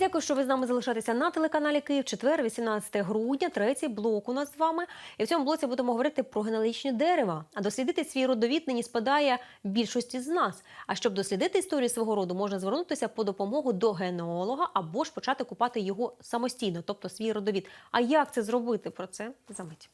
дякую, що ви з нами залишаєтеся на телеканалі Київ. Четвер, 18 грудня, третій блок у нас з вами. І в цьому блоці будемо говорити про генеалогічні дерева. А дослідити свій родовід нині спадає більшості з нас. А щоб дослідити історію свого роду, можна звернутися по допомогу до генеолога або ж почати купати його самостійно, тобто свій родовід. А як це зробити? Про це за мить.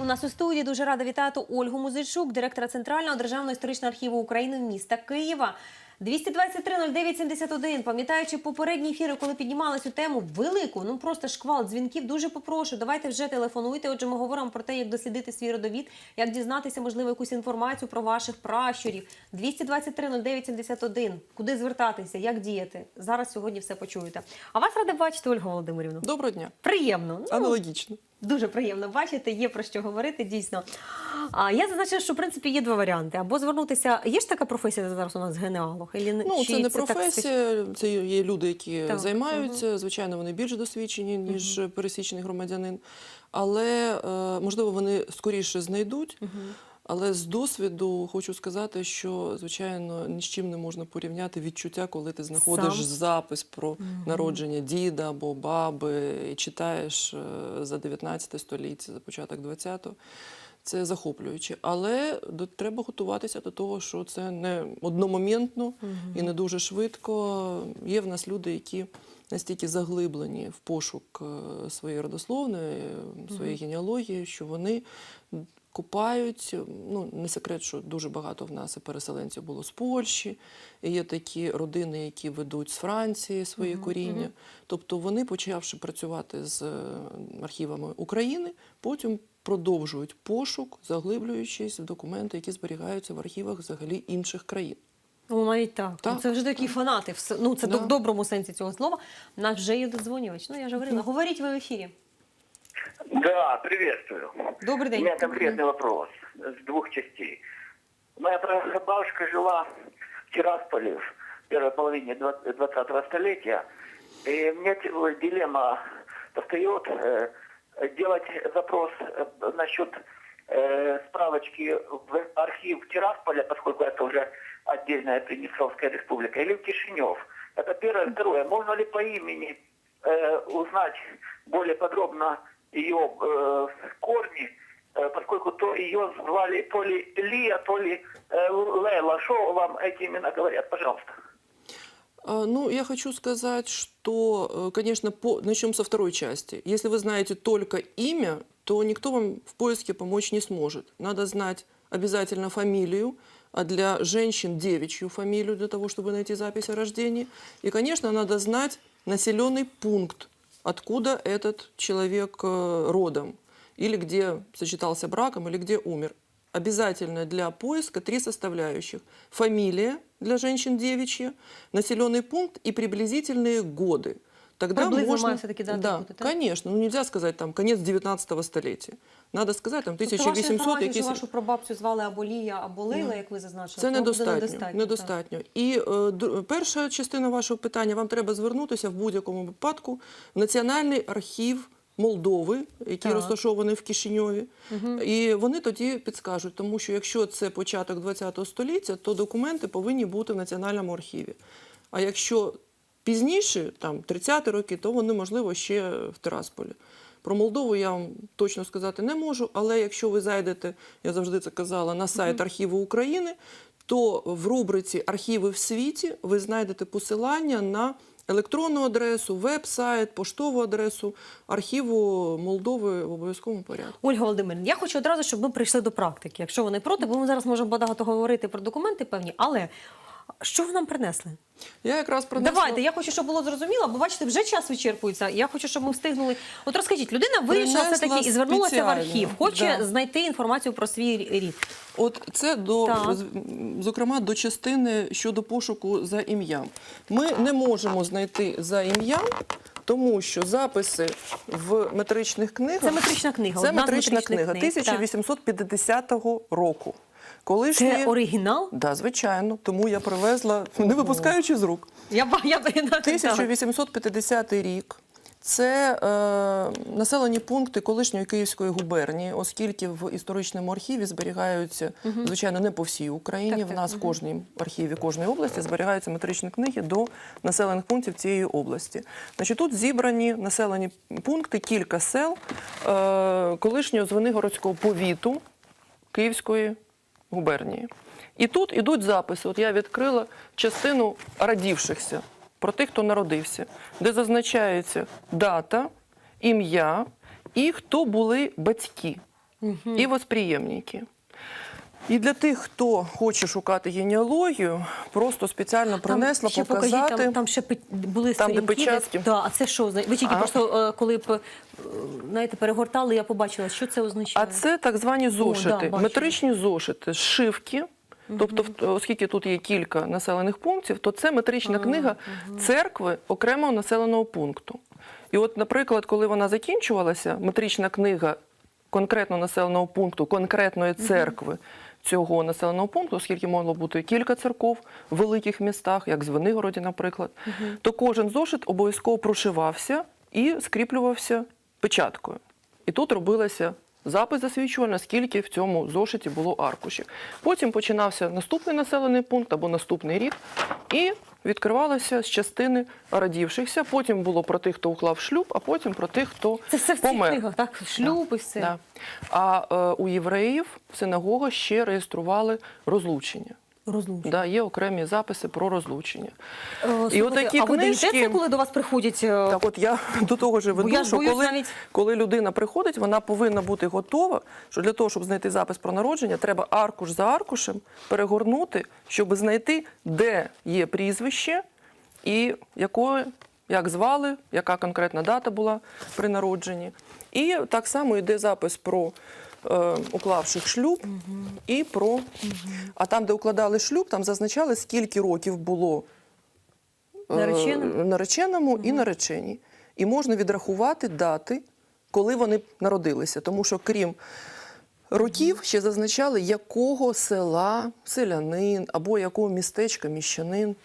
У нас у студії дуже рада вітати Ольгу Музичук, директора Центрального державного історичного архіву України міста Києва. 223-09-71. Пам'ятаючи попередні ефіри, коли піднімали цю тему велику, ну просто шквал дзвінків. Дуже попрошу. Давайте вже телефонуйте. Отже, ми говоримо про те, як дослідити свій родовід, як дізнатися, можливо, якусь інформацію про ваших пращурів. 223-09-71. Куди звертатися, як діяти? Зараз сьогодні все почуєте. А вас рада бачити, Ольга Володимирівна. Доброго дня. Приємно. Ну, Аналогічно. Дуже приємно бачити, є про що говорити, дійсно. А я зазначила, що в принципі є два варіанти: або звернутися. Є ж така професія зараз у нас генеалог? Ілі Ну, чи це не так професія, це є люди, які Так, займаються. Звичайно, вони більш досвідчені, ніж пересічний громадянин. Але е, можливо вони скоріше знайдуть. Але з досвіду хочу сказати, що звичайно ні з чим не можна порівняти відчуття, коли ти знаходиш Сам. запис про народження діда або баби і читаєш е, за 19 століття, за початок 20-го. Це захоплююче, але до, треба готуватися до того, що це не одномоментно і не дуже швидко. Є в нас люди, які настільки заглиблені в пошук е, своєї родословної, своєї генеалогії, що вони купають. Ну, не секрет, що дуже багато в нас і переселенців було з Польщі, і є такі родини, які ведуть з Франції свої коріння. Тобто вони, почавши працювати з е, архівами України, потім продовжують пошук, заглиблюючись в документи, які зберігаються в архівах взагалі інших країн. Ну, навіть так. Так. Ну, Це вже такі фанати. Ну, це Да. в доброму сенсі цього слова. У Нас вже є додзвонювач. Ну, я ж говорила. Говоріть ви в ефірі. Да, приветствую. Добрий У день. меня конкретный вопрос с двух частей. Моя прабабушка жила в Тирасполе в первой половине 20-го столетия. И мне дилемма встает э, делать запрос э, насчет э, справочки в архив Тирасполя, поскольку это уже отдельная Приднестровская республика, или в Кишинев. Это первое. Второе. Можно ли по имени э, узнать более подробно ее э, корни, э, поскольку то ее звали то ли Лия, то ли э, Лейла. Что вам эти имена говорят, пожалуйста? А, Ну, я хочу сказать, что, э, конечно, по... начнем со второй части. Если вы знаете только имя, то никто вам в поиске помочь не сможет. Надо знать обязательно фамилию, а для женщин девичью фамилию для того, чтобы найти запись о рождении. И, конечно, надо знать населенный пункт, откуда этот человек э, родом, или где сочетался браком, или где умер. Обязательно для поиска три составляющих. Фамилия для женщин девичья, населенный пункт и приблизительные годы. Тогда Приблизно можно... має все-таки дата да, бути, так? конечно. Ну, нельзя сказать там конец 19 столетия. Надо сказать там Тобто ваша 1800 інформація, що якісь... вашу прабабцю звали або Лія, або Лейла, як ви зазначили, Це то буде недостатньо. недостатньо. недостатньо. І е, др- перша частина вашого питання, вам треба звернутися в будь-якому випадку в Національний архів Молдови, який Так. розташований в Кишиньові. І вони тоді підскажуть, тому що якщо це початок ХХ століття, то документи повинні бути в Національному архіві. А якщо пізніше, там 30-ті роки, то вони, можливо, ще в Тирасполі. Про Молдову я вам точно сказати не можу, але якщо ви зайдете, я завжди це казала, на сайт архіву України, то в рубриці Архіви в світі ви знайдете посилання на електронну адресу, веб-сайт, поштову адресу архіву Молдови в обов'язковому порядку. Ольга Володимирівна, я хочу одразу, щоб ми прийшли до практики. Якщо вони проти, бо ми зараз можемо багато говорити про документи певні, але що ви нам принесли? Я якраз принесла... Давайте, я хочу, щоб було зрозуміло, бо бачите, вже час вичерпується. Я хочу, щоб ми встигнули. От розкажіть, людина вирішила все таки і звернулася в архів, хоче да. знайти інформацію про свій рід. От це до Так. зокрема до частини щодо пошуку за ім'ям. Ми не можемо знайти за ім'ям, тому що записи в метричних книгах Це метрична книга, Це метрична книга 1850 року. Колишні... Це оригінал? Да, звичайно. Тому я привезла, не випускаючи з рук. Я ба- я 1850 рік. Це е, населені пункти колишньої Київської губернії, оскільки в історичному архіві зберігаються, звичайно, не по всій Україні. Так, в нас в мгм. кожній архіві кожної області зберігаються метричні книги до населених пунктів цієї області. Значить, тут зібрані населені пункти, кілька сел е, колишнього Звенигородського повіту Київської губернії. І тут ідуть записи. От я відкрила частину радівшихся про тих, хто народився, де зазначається дата, ім'я і хто були батьки і восприємники. І для тих, хто хоче шукати генеалогію, просто спеціально принесла там ще показати. покажіть, там, там ще були Там, де сторінки. печатки. Да, а це що? Ви тільки А. просто, е, коли б, е, знаєте, перегортали, я побачила, що це означає. А це так звані зошити, бачу. метричні зошити, зшивки. Тобто, оскільки тут є кілька населених пунктів, то це метрична книга церкви окремого населеного пункту. І от, наприклад, коли вона закінчувалася, метрична книга конкретного населеного пункту, конкретної церкви цього населеного пункту, оскільки могло бути кілька церков в великих містах, як Звенигороді, наприклад, то кожен зошит обов'язково прошивався і скріплювався печаткою. І тут робилося запис засвідчував, наскільки в цьому зошиті було аркушів. Потім починався наступний населений пункт або наступний рік, і відкривалося з частини радівшихся. Потім було про тих, хто уклав шлюб, а потім про тих, хто Це все в цих помер. книгах, так? Шлюб і все. Да. А е, у євреїв в синагогах ще реєстрували розлучення. Розлучення. Да, є окремі записи про розлучення. Е, слухайте, отакі а ви даєте це, коли до вас приходять? е, Так от я до того ж веду, я що коли, навіть- коли людина приходить, вона повинна бути готова, що для того, щоб знайти запис про народження, треба аркуш за аркушем перегорнути, щоб знайти, де є прізвище і якої, як звали, яка конкретна дата була при народженні. І так само йде запис про уклавших шлюб і про. А там, де укладали шлюб, там зазначали, скільки років було е, Нареченим? нареченому і нареченій. І можна відрахувати дати, коли вони народилися. Тому що крім років ще зазначали, якого села селянин або якого містечка міщанин,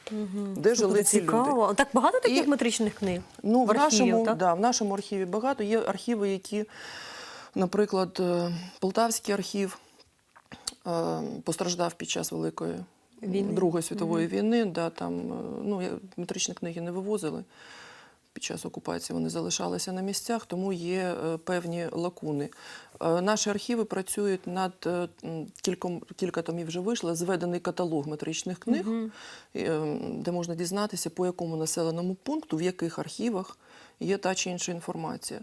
де жили ці люди. цікаво. Так багато таких І- метричних книг? Ну, в, в архіві, нашому, так? да, в нашому архіві багато. Є архіви, які, наприклад, е, Полтавський архів е, постраждав під час Великої Війни. Другої світової війни. Да, там, е, ну, метричні книги не вивозили. Під час окупації вони залишалися на місцях, тому є певні лакуни. Наші архіви працюють над кільком, кілька томів вже вийшло, зведений каталог метричних книг, е, де можна дізнатися, по якому населеному пункту, в яких архівах є та чи інша інформація.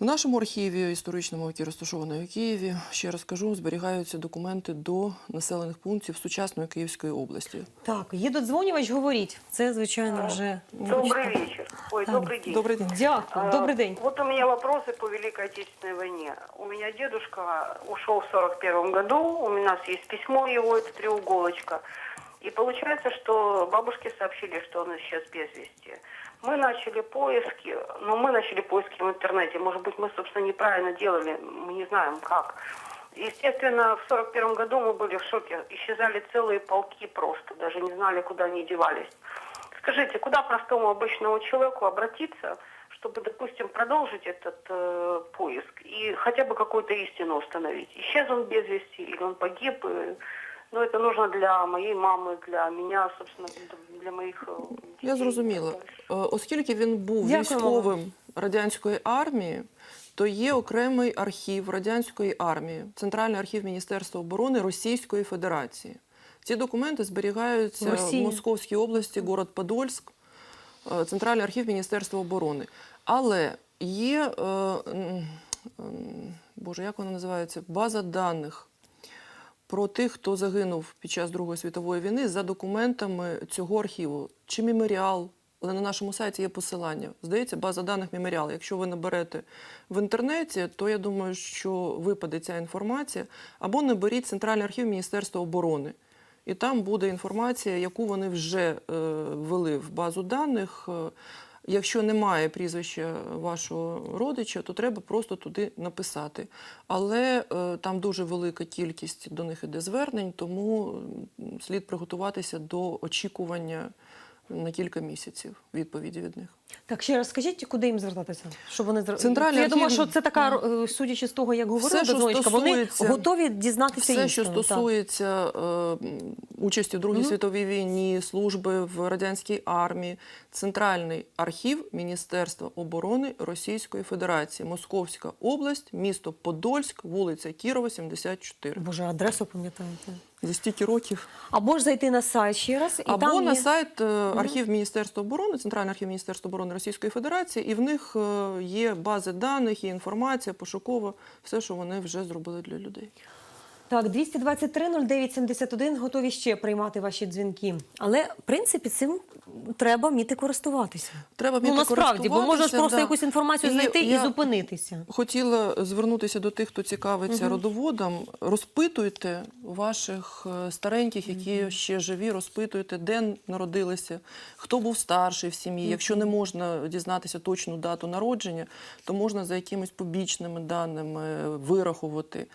В нашому архіві історичному, який розташований у Києві, ще раз кажу, зберігаються документи до населених пунктів сучасної Київської області. Так, є додзвонювач, говоріть. Це, звичайно, вже... Добрый вечер. Ой, добрый день. Добрий день. Дякую, А, добрий день. Вот у меня вопросы по Великой Отечественной войне. У меня дедушка ушел в 41 году, у нас есть письмо его, это треуголочка. И получается, что бабушке сообщили, что он исчез без вести. Мы начали поиски, но мы начали поиски в интернете. Может быть, мы, собственно, неправильно делали, мы не знаем как. Естественно, в 41 году мы были в шоке. Исчезали целые полки просто, даже не знали, куда они девались. Скажите, куда простому обычному человеку обратиться, чтобы, допустим, продолжить этот э, поиск и хотя бы какую-то истину установить? Исчез он без вести или он погиб? И, ну, это нужно для моей мамы, для меня, собственно, для моих э, Я детей. зрозуміла. Е, Оскільки він був Дякуємо військовим радянської армії, то є окремий архів радянської армії, Центральний архів Міністерства оборони Російської Федерації. Ці документи зберігаються В в, Росії. Московській області, город Подольськ, е, Центральний архів Міністерства оборони. Але є, е, м, м, Боже, як вона називається? База даних про тих, хто загинув під час Другої світової війни за документами цього архіву. Чи меморіал, але на нашому сайті є посилання. Здається, база даних меморіал. Якщо ви наберете в інтернеті, то я думаю, що випаде ця інформація. Або наберіть Центральний архів Міністерства оборони. І там буде інформація, яку вони вже е, ввели в базу даних. Якщо немає прізвища вашого родича, то треба просто туди написати. Але е, там дуже велика кількість до них іде звернень, тому слід приготуватися до очікування на кілька місяців відповіді від них. Так, ще раз скажіть, куди їм звертатися? Щоб вони зр- Центральний я думаю, архів- що це така, е, судячи з того, як говорила Все, що вони стосується- готові дізнатися Все, що істину, так. стосується е, участі в Другій світовій війні, служби в радянській армії, Центральний архів Міністерства оборони Російської Федерації, Московська область, місто Подольськ, вулиця Кірова, 74. Боже, адресу пам'ятаєте? За стільки років. Або ж зайти на сайт ще раз, і Або там на є... сайт е, архів Міністерства оборони, Центральний архів Міністерства оборони Російської Федерації, і в них е, є бази даних, є інформація пошукова, все, що вони вже зробили для людей. Так, 223 09 71 готові ще приймати ваші дзвінки. Але, в принципі, цим треба вміти користуватися. Треба Ну, насправді, бо можна ж просто да. якусь інформацію І знайти і зупинитися. Хотіла звернутися до тих, хто цікавиться родоводом. Розпитуйте ваших е, стареньких, які ще живі, розпитуйте, де народилися, хто був старший в сім'ї. Якщо не можна дізнатися точну дату народження, то можна за якимись побічними даними вирахувати.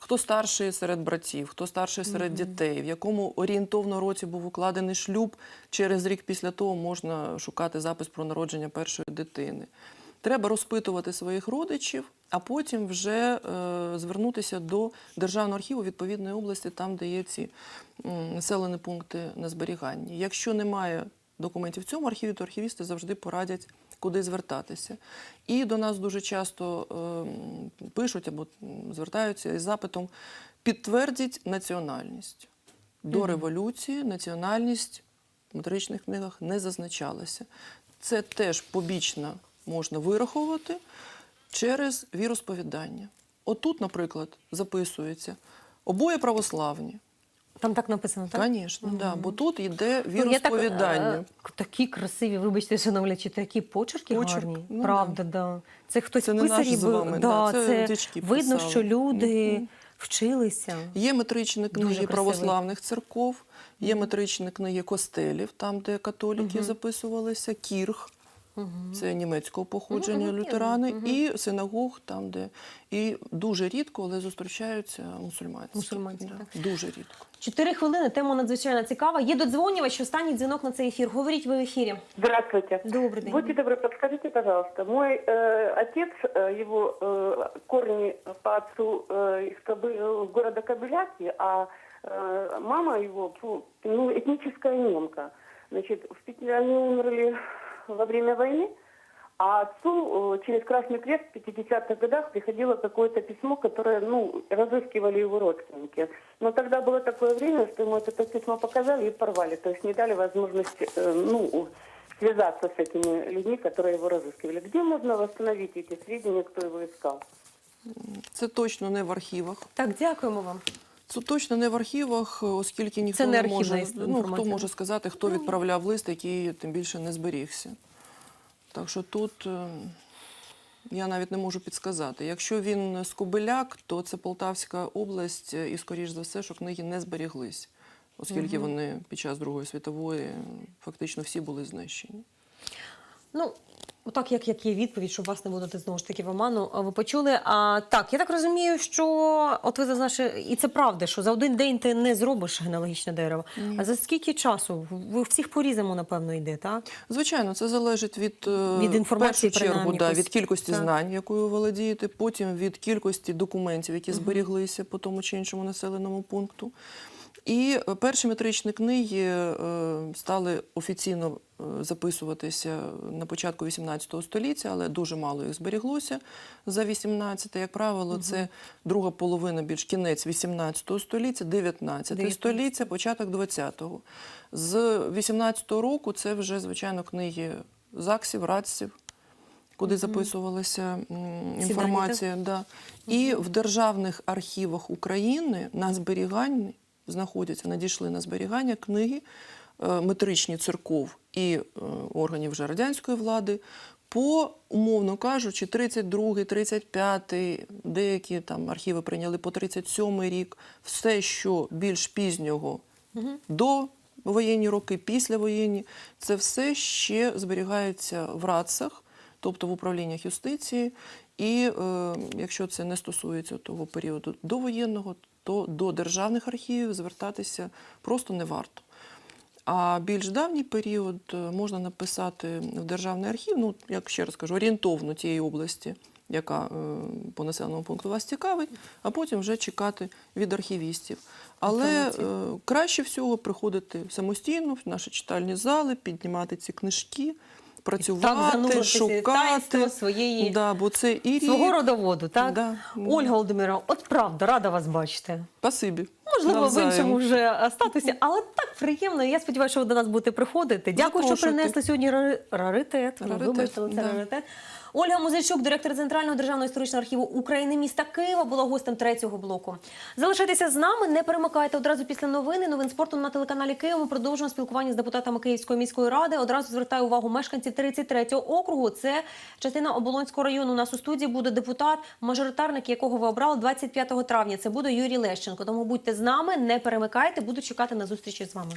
Хто старший серед братів, хто старший серед дітей, в якому орієнтовно році був укладений шлюб, через рік після того можна шукати запис про народження першої дитини. Треба розпитувати своїх родичів, а потім вже е, звернутися до Державного архіву відповідної області, там, де є ці населені пункти на зберіганні. Якщо немає документів в цьому архіві, то архівісти завжди порадять, куди звертатися. І до нас дуже часто е, пишуть або звертаються із запитом підтвердіть національність. До революції національність в метричних книгах не зазначалася. Це теж побічно можна вираховувати через віросповідання. Отут, наприклад, записується обоє православні. Там так написано, так? Звісно, да, бо тут йде Ну, так, віросповідання. е, такі красиві, вибачте, шановні, такі почерки Почерк, гарні. ну, Правда, да. Це хтось Це не писарі наш з вами, да, це видно, що люди вчилися. Є метричні книги православних церков, є метричні книги костелів, там, де католіки записувалися, кірх. Мгм. Це німецького походження Мгм, лютерани, мгм. і синагог, там, де і дуже рідко, але зустрічаються мусульманські. Мусульманські, Да, Дуже рідко. Чотири хвилини, тема надзвичайно цікава. Є додзвонювач, останній дзвінок на цей ефір. Говоріть ви в ефірі. Здравствуйте. Добрий день. Будьте добры, подскажите, пожалуйста, мой э, отец, э, его э, корни по отцу э, из Кобы- э, города Кобыляки, а э, мама его ну, ну, этническая немка. Значит, в Пети- они умерли во время войны, а отцу э, через Красный Крест в 50-х годах приходило какое-то письмо, которое, ну, разыскивали его родственники. Но тогда было такое время, что ему это письмо показали и порвали. То есть не дали возможности, э, ну, связаться с этими людьми, которые его разыскивали. Где можно восстановить эти сведения, кто его искал? Це точно не в архівах. Так, дякуємо вам. Це точно не в архівах, оскільки ніхто Це не не може, ну, хто може сказати, хто відправляв лист, який тим більше не зберігся. Так що тут е, я навіть не можу підсказати. Якщо він з Кобиляк, то це Полтавська область, е, і, скоріш за все, що книги не зберіглись, оскільки вони під час Другої світової е, фактично всі були знищені. Ну, отак, як, як є відповідь, щоб вас не будете знову ж таки в оману, ви почули. А так, я так розумію, що от ви зазначили, і це правда, що за один день ти не зробиш генеалогічне дерево. А за скільки часу? Ви всіх по-різному, напевно, йде, так? Звичайно, це залежить від, е, Від інформації, першу чергу, да, від кількості Так. знань, якою ви володієте, потім від кількості документів, які зберіглися по тому чи іншому населеному пункту. І е, перші метричні книги е, стали офіційно е, записуватися на початку XVIII століття, але дуже мало їх зберіглося за 18 Як правило, це друга половина, більш кінець XVIII століття, 19 19. століття, початок 20-го. З 18-го року це вже, звичайно, книги ЗАГСів, РАЦів, куди записувалася інформація. Да. І в державних архівах України на зберіганні знаходяться, надійшли на зберігання книги е, метричні церков і е, органів вже радянської влади. По, умовно кажучи, 32, 35, деякі там архіви прийняли по 37 рік, все, що більш пізнього до воєнні роки, післявоєнні, це все ще зберігається в РАЦах, тобто в управліннях юстиції. І е, якщо це не стосується того періоду довоєнного, то до державних архівів звертатися просто не варто. А більш давній період е, можна написати в Державний архів, ну, як ще раз кажу, орієнтовно тієї області, яка е, по населеному пункту вас цікавить, а потім вже чекати від архівістів. Але е, краще всього приходити самостійно в наші читальні зали, піднімати ці книжки, працювати, так, шукати. своєї- да, бо це і рік. Свого родоводу, так? Да. Ольга Володимирівна, от правда, рада вас бачити. Спасибі. Можливо, в іншому вже статусі, але так приємно. Я сподіваюся, що ви до нас будете приходити. Дякую, що Запрошуйте. принесли сьогодні рари- раритет. Раритет, Вибачте, але це да. раритет. Ольга Музичук, директор Центрального державного історичного архіву України міста Києва, була гостем третього блоку. Залишайтеся з нами, не перемикайте одразу після новини. Новин спорту на телеканалі Києва. Ми продовжуємо спілкування з депутатами Київської міської ради. Одразу звертаю увагу мешканців 33-го округу. Це частина Оболонського району. У нас у студії буде депутат, мажоритарник, якого ви обрали 25 травня. Це буде Юрій Лещенко. Тому будьте з нами, не перемикайте, буду чекати на зустрічі з вами.